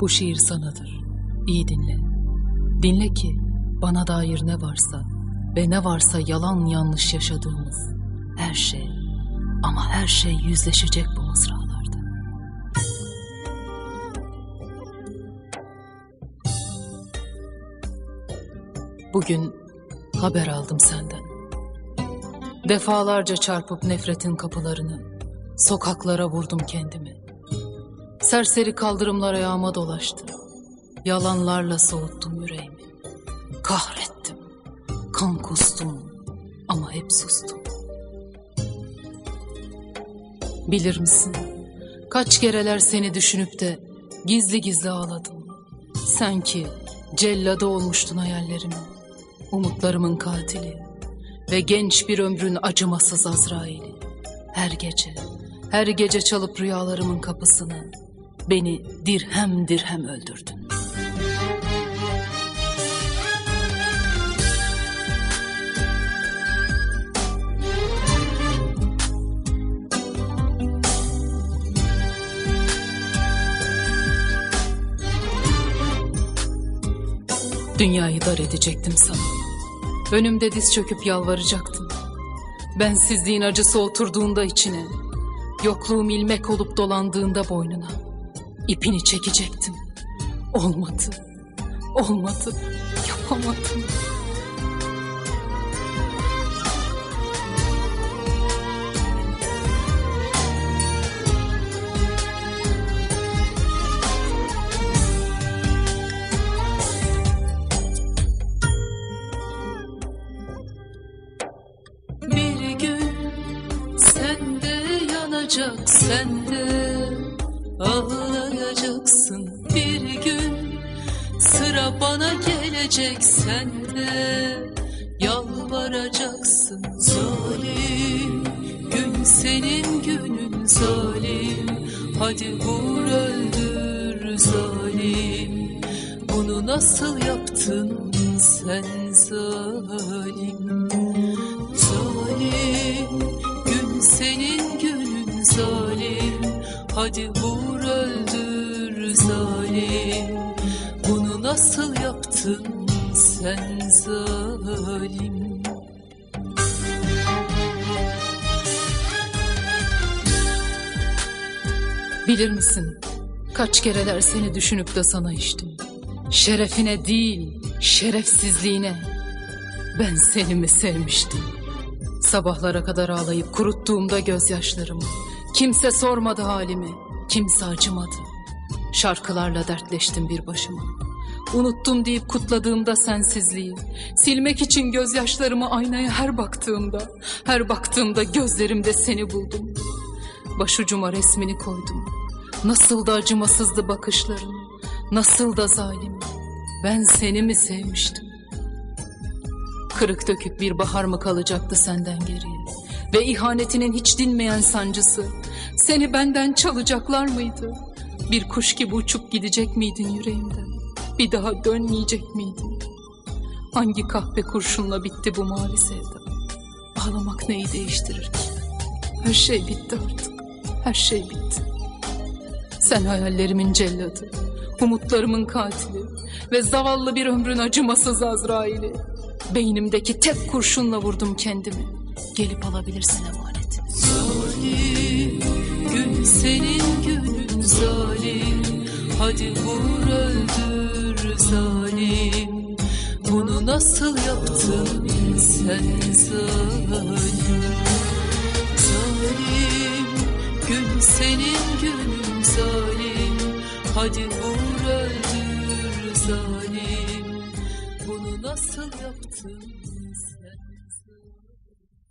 Bu şiir sanadır. İyi dinle. Dinle ki bana dair ne varsa ve ne varsa yalan yanlış yaşadığımız her şey ama her şey yüzleşecek bu mısralarda. Bugün haber aldım senden. Defalarca çarpıp nefretin kapılarını, sokaklara vurdum kendimi. Serseri kaldırımlar ayağıma dolaştı. Yalanlarla soğuttum yüreğimi. Kahrettim, kan kustum ama hep sustum. Bilir misin? Kaç kereler seni düşünüp de gizli gizli ağladım. Sen ki celladı olmuştun hayallerimin, umutlarımın katili ve genç bir ömrün acımasız Azrail'i. Her gece, her gece çalıp rüyalarımın kapısını beni dirhem dirhem öldürdün. Dünyayı dar edecektim sana. Önümde diz çöküp yalvaracaktım. Bensizliğin acısı oturduğunda içine, yokluğum ilmek olup dolandığında boynuna, ipini çekecektim. Olmadı, olmadı, yapamadım. Bir gün sen de yanacak, sen de ağlayacaksın. Bir gün sıra bana gelecek, sen de yalvaracaksın. Zalim, gün senin günün zalim. Hadi vur öldür zalim. Bunu nasıl yaptın sen zalim? Zalim, gün senin günün zalim. Hadi vur öldür zalim. Bunu nasıl yaptın sen zalim? Bilir misin kaç kereler seni düşünüp de sana içtim. Şerefine değil, şerefsizliğine. Ben seni mi sevmiştim? Sabahlara kadar ağlayıp kuruttuğumda gözyaşlarımı. Kimse sormadı halimi, kimse acımadı. Şarkılarla dertleştim bir başıma. Unuttum deyip kutladığımda sensizliği. Silmek için gözyaşlarımı aynaya her baktığımda, her baktığımda gözlerimde seni buldum. Başucuma resmini koydum. Nasıl da acımasızdı bakışların, nasıl da zalim. Ben seni mi sevmiştim? Kırık dökük bir bahar mı kalacaktı senden geriye? Ve ihanetinin hiç dinmeyen sancısı seni benden çalacaklar mıydı? Bir kuş gibi uçup gidecek miydin yüreğimden? Bir daha dönmeyecek miydin? Hangi kahpe kurşunla bitti bu mavi sevda? Ağlamak neyi değiştirir ki? Her şey bitti artık. Her şey bitti. Sen hayallerimin celladı, umutlarımın katili ve zavallı bir ömrün acımasız Azrail'i. Beynimdeki tek kurşunla vurdum kendimi. Gelip alabilirsin emaneti. Zalim, gün senin zalim. Hadi vur öldür zalim. Bunu nasıl yaptın sen zalim? Zalim, gün senin günün zalim. Hadi vur öldür zalim. Bunu nasıl yaptın